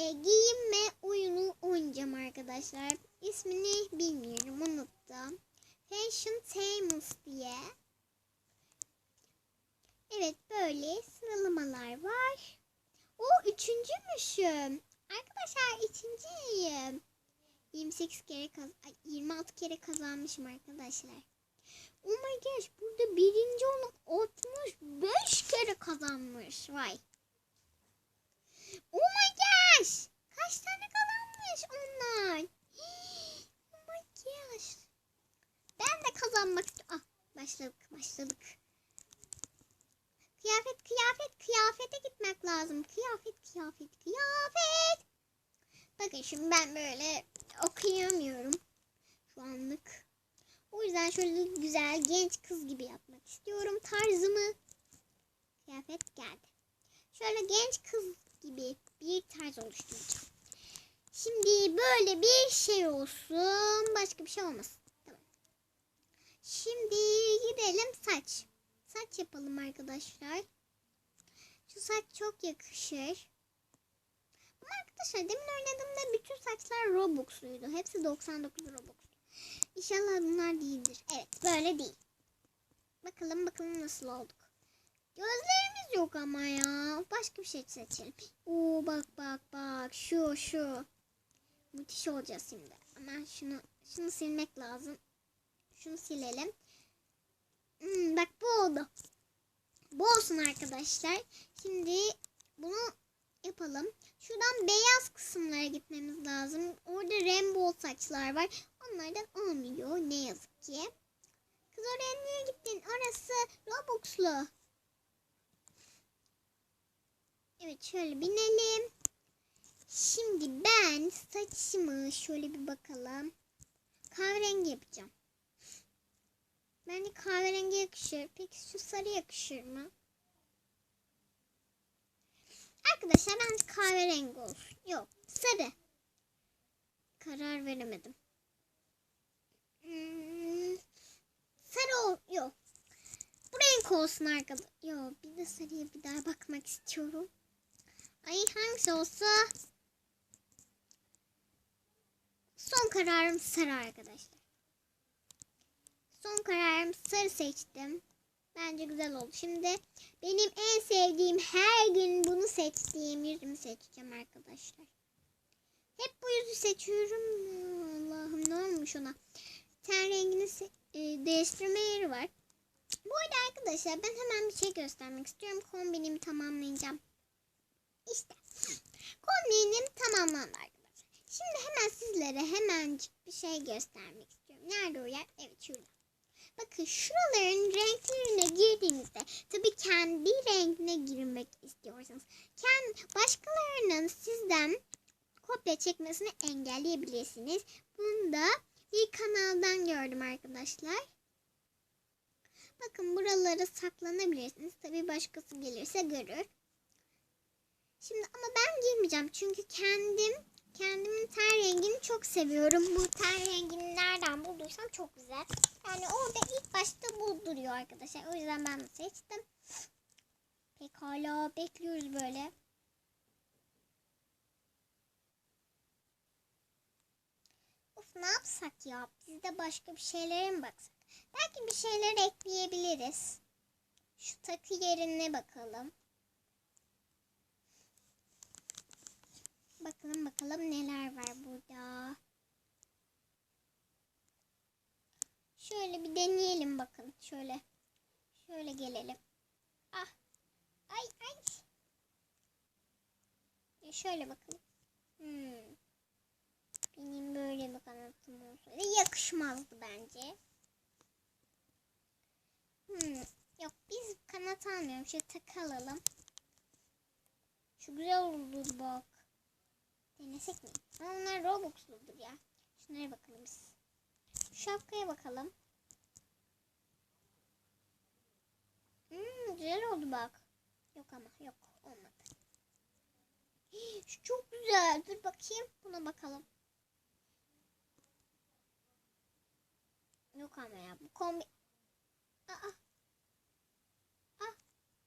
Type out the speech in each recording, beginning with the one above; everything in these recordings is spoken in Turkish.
e, giyinme oyunu oynayacağım arkadaşlar. İsmini bilmiyorum unuttum. Fashion Tamus diye. Evet böyle sıralamalar var. O üçüncümüşüm. Arkadaşlar üçüncüyüm. 28 kere kaz ay, 26 kere kazanmışım arkadaşlar. Oh my gosh burada birinci olan 65 kere kazanmış. Vay. Oh my gosh. Kaç tane kazanmış onlar? My gosh. Ben de kazanmak Ah başladık başladık. Kıyafet kıyafet kıyafete gitmek lazım. Kıyafet kıyafet kıyafet. Bakın şimdi ben böyle okuyamıyorum şu anlık. O yüzden şöyle güzel genç kız gibi yapmak istiyorum tarzımı. Kıyafet geldi. Şöyle genç kız gibi bir tarz oluşturacağım. Şimdi böyle bir şey olsun. Başka bir şey olmasın. Tamam. Şimdi gidelim saç. Saç yapalım arkadaşlar. Şu saç çok yakışır. Ama arkadaşlar demin oynadığımda bütün saçlar Robux'luydu. Hepsi 99 Robux. İnşallah bunlar değildir. Evet böyle değil. Bakalım bakalım nasıl olduk. Yok ama ya. Başka bir şey seçelim. Oo bak bak bak şu şu. Müthiş olacağız şimdi. Ama şunu şunu silmek lazım. Şunu silelim. Hmm, bak bu oldu. Bu olsun arkadaşlar. Şimdi bunu yapalım. Şuradan beyaz kısımlara gitmemiz lazım. Orada rainbow saçlar var. Onlardan olmuyor ne yazık ki. Kız oraya niye gittin? Orası Robux'lu. Evet şöyle binelim. Şimdi ben saçımı şöyle bir bakalım. Kahverengi yapacağım. Bence kahverengi yakışır. Peki şu sarı yakışır mı? Arkadaşlar bence kahverengi olsun. Yok sarı. Karar veremedim. Hmm, sarı ol. Yok. Bu renk olsun arkadaşlar. Yok bir de sarıya bir daha bakmak istiyorum. Ay hangisi olsa son kararım sarı arkadaşlar. Son kararım sarı seçtim. Bence güzel oldu. Şimdi benim en sevdiğim her gün bunu seçtiğim yüzümü seçeceğim arkadaşlar. Hep bu yüzü seçiyorum. Allah'ım ne olmuş ona. Ten rengini e, değiştirme yeri var. Bu arada arkadaşlar ben hemen bir şey göstermek istiyorum. Kombinimi tamamlayacağım. İşte. Kombinim tamamlandı arkadaşlar. Şimdi hemen sizlere hemencik bir şey göstermek istiyorum. Nerede o yer? Evet şurada. Bakın şuraların renklerine girdiğinizde tabii kendi renkine girmek istiyorsanız kendi başkalarının sizden kopya çekmesini engelleyebilirsiniz. Bunu da bir kanaldan gördüm arkadaşlar. Bakın buralara saklanabilirsiniz. Tabii başkası gelirse görür. Şimdi ama ben girmeyeceğim çünkü kendim kendimin ten rengini çok seviyorum. Bu ten rengini nereden bulduysam çok güzel. Yani orada ilk başta bu duruyor arkadaşlar. O yüzden ben seçtim. Pekala bekliyoruz böyle. Of ne yapsak ya? Biz de başka bir şeylere mi baksak? Belki bir şeyler ekleyebiliriz. Şu takı yerine bakalım. Bakalım bakalım neler var burada. Şöyle bir deneyelim bakın. Şöyle. Şöyle gelelim. Ah. Ay ay. Şöyle bakalım. Hmm. Benim böyle bir kanatım olsaydı yakışmazdı bence. Hmm. Yok biz kanat almıyorum. Şu takı alalım. Şu güzel oldu bak. Denesek mi? Ama onlar Robux'ludur ya. Şunlara bakalım biz. Şu şapkaya bakalım. Hmm, güzel oldu bak. Yok ama yok olmadı. Şu çok güzel. Dur bakayım. Buna bakalım. Yok ama ya. Bu kombi... Aa. Aa.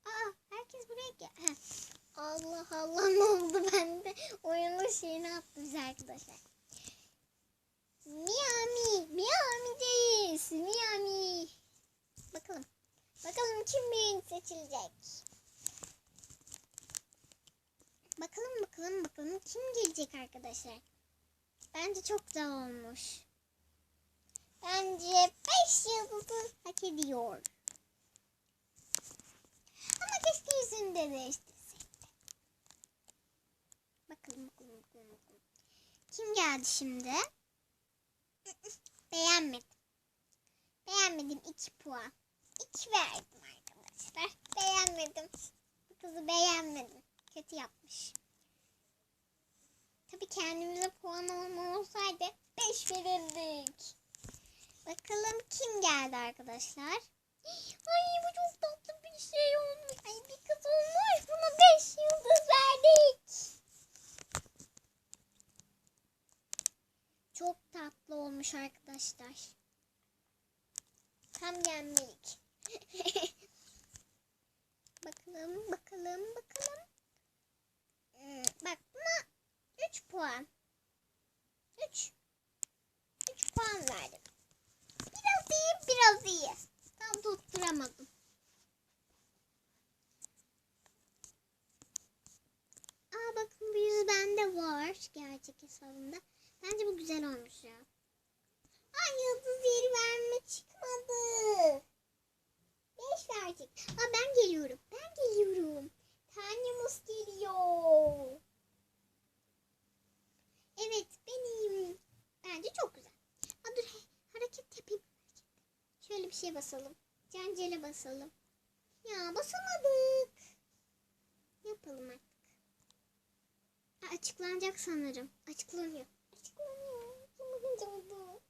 Aa. Herkes buraya gel. Allah Allah ne oldu bende? Oyunun şeyini attınız arkadaşlar. Miami, Miami'deyiz. Miami. Bakalım. Bakalım kim birinci seçilecek. Bakalım bakalım bakalım kim gelecek arkadaşlar. Bence çok güzel olmuş. Bence 5 yıldızı hak ediyor. Ama keşke yüzünü de değiştirseydi. Kim geldi şimdi? Beğenmedim. Beğenmedim 2 puan. 2 verdim arkadaşlar. Beğenmedim. Bu kızı beğenmedim. Kötü yapmış. Tabii kendimize puan olma olsaydı 5 verirdik. Bakalım kim geldi arkadaşlar? Ay bu çok tatlı bir şey olmuş. Ay bir kız olmuş. Buna 5 yıldız verdik. Çok tatlı olmuş arkadaşlar. Tam yenmelik. bakalım, bakalım, bakalım. Hmm, bak buna 3 puan. 3. 3 puan verdim. Biraz iyi, biraz iyi. Tam tutturamadım. Aa bakın bu yüz bende var gerçek hesabımda. Bence bu güzel olmuş ya. Yeri verme çıkmadı. Beş verecek. Aa ben geliyorum. Ben geliyorum. Tanyamız geliyor. Evet benim. Bence çok güzel. Aa, dur he, hareket yapayım. Şöyle bir şey basalım. Cancele basalım. Ya basamadık. Yapalım artık. Ha, açıklanacak sanırım. Açıklanıyor. Açıklanıyor. Yapamadım oldu.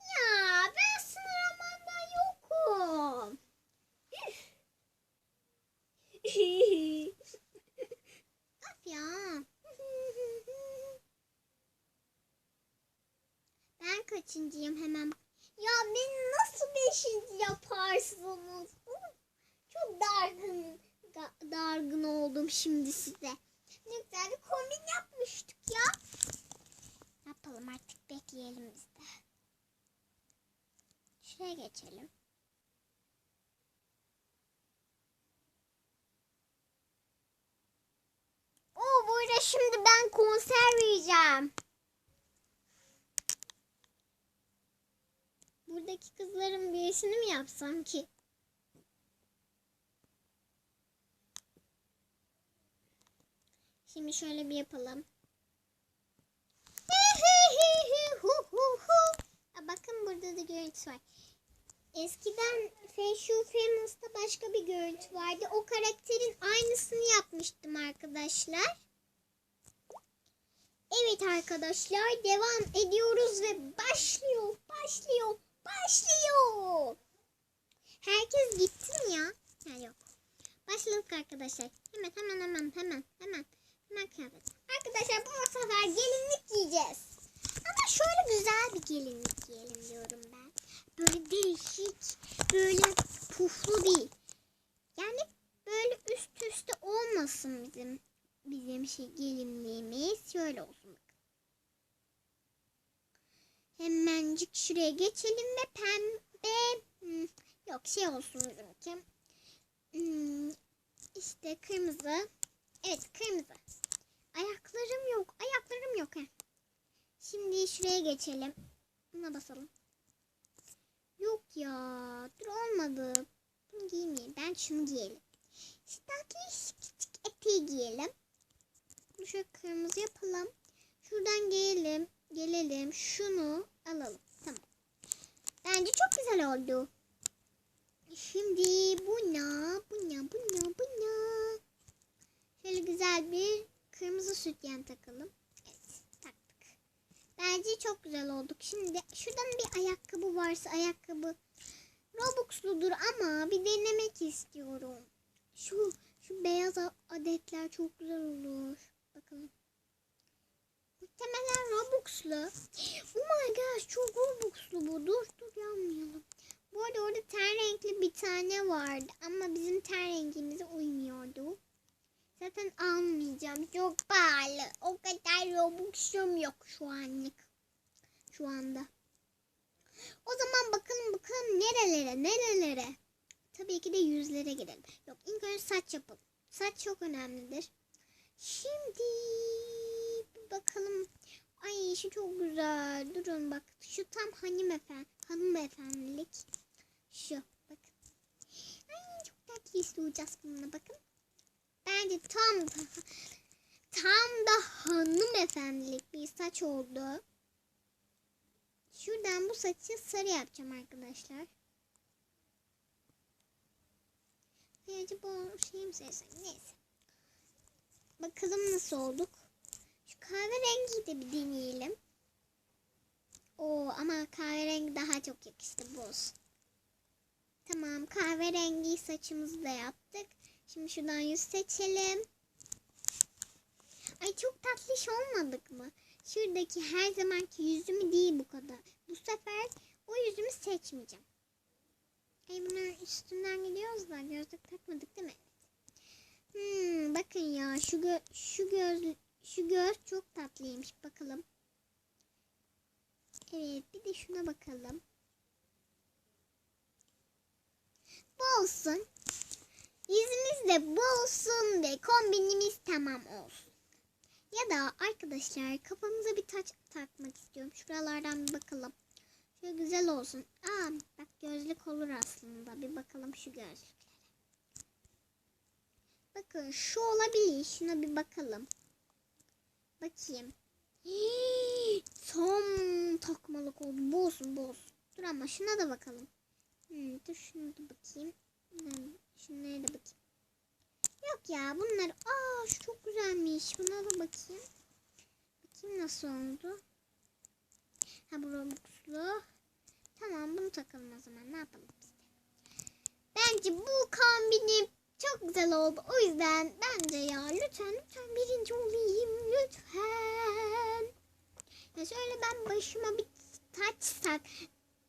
Ya ben sınırlamada yokum. of ya. Ben kaçıncıyım hemen? Ya beni nasıl beşinci yaparsınız? Çok dargın da- dargın oldum şimdi size. Ne güzel bir kombin yapmıştık ya. Yapalım artık bekleyelim biz de. Şuraya geçelim. Oo burada şimdi ben konser vereceğim. Buradaki kızların birisini mi yapsam ki? Şimdi şöyle bir yapalım. Bakın burada da görüntü var. Eskiden Fashion Famous'ta başka bir görüntü vardı. O karakterin aynısını yapmıştım arkadaşlar. Evet arkadaşlar devam ediyoruz ve başlıyor, başlıyor, başlıyor. Herkes gitti mi ya? Ha, yok. Başladık arkadaşlar. Hemen hemen hemen hemen hemen hemen kıyafet. Arkadaşlar bu sefer gelinlik giyeceğiz. Ama şöyle güzel bir gelinlik giyelim diyorum ben. Böyle değişik, böyle puflu değil. Yani böyle üst üste olmasın bizim bizim şey gelinliğimiz. Şöyle olsun Hemencik şuraya geçelim ve pembe hmm, yok şey olsun bizimki. Hmm, işte kırmızı. Evet kırmızı. Ayaklarım yok. Ayaklarım yok. Heh. Şimdi şuraya geçelim. Buna basalım. Yok ya. Dur olmadı. Bunu giymeyelim. Ben şunu giyelim. Şuradaki küçük eteği giyelim. Bunu şöyle kırmızı yapalım. Şuradan gelelim. Gelelim. Şunu alalım. Tamam. Bence çok güzel oldu. Şimdi bu ne? Bu ne? Bu ne? Bu ne? Şöyle güzel bir kırmızı sütyen takalım. Evet taktık. Bence çok güzel olduk. Şimdi şuradan bir ayakkabı varsa ayakkabı Robux'ludur ama bir denemek istiyorum. Şu şu beyaz adetler çok güzel olur. Bakalım. Muhtemelen Robux'lu. Oh my gosh çok Robux'lu bu. Dur dur yanmayalım. Bu arada orada ten renkli bir tane vardı ama bizim ten rengimize uymuyordu. Zaten almayacağım. Çok pahalı. O kadar Robux'um yok şu anlık. Şu anda. O zaman bakalım bakalım nerelere nerelere. Tabii ki de yüzlere gidelim. Yok ilk önce saç yapalım. Saç çok önemlidir. Şimdi bakalım. Ay şu çok güzel. Durun bak. Şu tam hanımefendi, hanımefendilik. Şu bakın. Ay çok tatlı isteyeceğiz bununla bakın. Bence tam da tam da hanımefendilik bir saç oldu. Şuradan bu saçı sarı yapacağım arkadaşlar. Ay, acaba şey mi? Neyse. Bakalım nasıl olduk. Şu kahverengiyi de bir deneyelim. Oo ama kahverengi daha çok yakıştı boz. Tamam kahverengi saçımızı da yaptık. Şimdi şuradan yüz seçelim. Ay çok tatlış olmadık mı? Şuradaki her zamanki yüzümü değil bu kadar. Bu sefer o yüzümü seçmeyeceğim. Ay bunlar üstünden gidiyoruz da gözlük takmadık değil mi? Hmm, bakın ya şu gö şu göz şu göz çok tatlıymış bakalım. Evet bir de şuna bakalım. Bu olsun. Yüzümüz de bu olsun ve kombinimiz tamam olsun. Ya da arkadaşlar kafamıza bir taç takmak istiyorum. Şuralardan bir bakalım. Şöyle güzel olsun. Aa bak gözlük olur aslında. Bir bakalım şu gözlüklere. Bakın şu olabilir. Şuna bir bakalım. Bakayım. Hii, Tam takmalık oldu. Bu olsun bu olsun. Dur ama şuna da bakalım. Hmm, dur şuna da bakayım. Şunlara da bakayım. Yok ya bunlar. Aa şu çok güzelmiş. Buna da bakayım. Bakayım nasıl oldu. Ha bu robuxlu. Tamam bunu takalım o zaman. Ne yapalım biz de. Bence bu kombini çok güzel oldu. O yüzden bence ya lütfen lütfen birinci olayım. Lütfen. Ya şöyle ben başıma bir taç tak.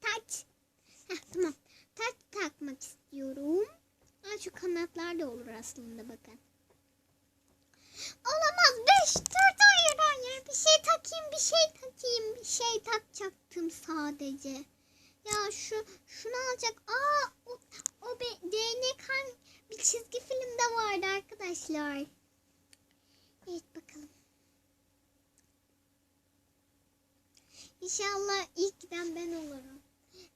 Taç. Heh, tamam. Taç takmak istiyorum. Aa, şu kanatlar da olur aslında bakın. Olamaz. Beş, dört, hayır hayır. Bir şey takayım, bir şey takayım. Bir şey takacaktım sadece. Ya şu, şunu alacak. Aa, o, o be, değnek hangi, bir çizgi filmde vardı arkadaşlar. Evet bakalım. İnşallah ilk giden ben olurum.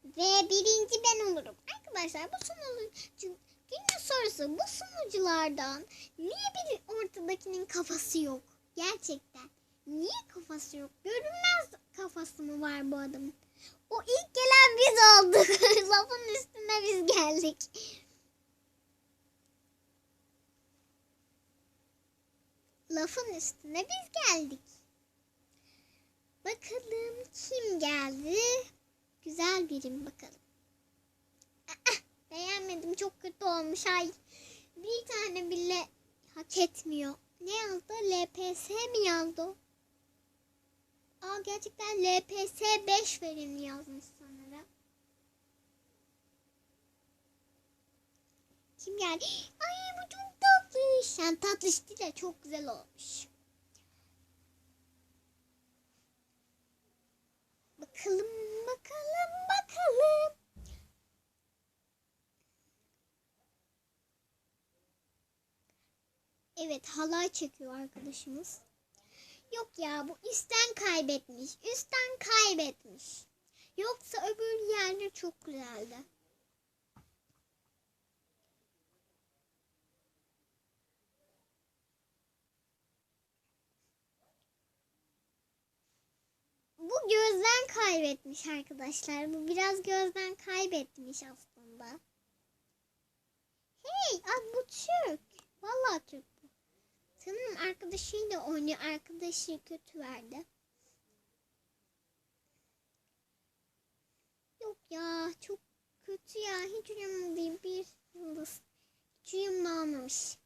Ve birinci ben olurum. Arkadaşlar bu sunucu günün sorusu bu sunuculardan niye bir ortadakinin kafası yok? Gerçekten. Niye kafası yok? Görünmez kafası mı var bu adamın? O ilk gelen biz olduk. Lafın üstüne biz geldik. Lafın üstüne biz geldik. Bakalım kim geldi? Güzel birim bakalım. Aa, beğenmedim çok kötü olmuş. Ay bir tane bile hak etmiyor. Ne yazdı? LPS mi yazdı? Aa gerçekten LPS 5 verimli yazmış sanırım. Kim geldi? Ay bu çok tatlış. Yani tatlış değil de çok güzel olmuş. Bakalım bakalım. Evet halay çekiyor arkadaşımız. Yok ya bu üstten kaybetmiş. Üstten kaybetmiş. Yoksa öbür yerler çok güzeldi. Bu gözden kaybetmiş arkadaşlar. Bu biraz gözden kaybetmiş aslında. Hey, bu Türk. Vallahi Türk Sanırım arkadaşıyla oynuyor. Arkadaşı kötü verdi. Yok ya çok kötü ya. Hiç uyumlu değil. Bir yıldız. Hiç uyumlu olmamış.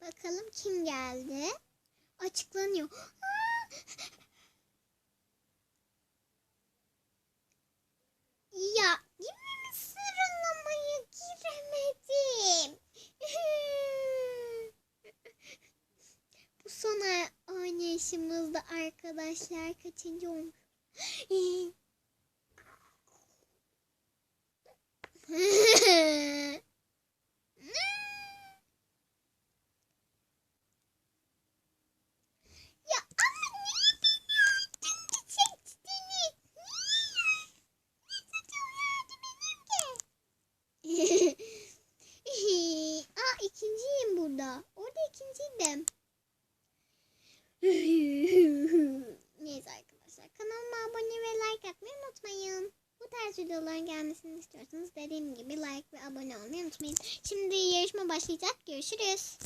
Bakalım kim geldi? Açıklanıyor. Ya girer benim. Bu son oynayışımızda arkadaşlar kaçıncı olmuş? いし石です。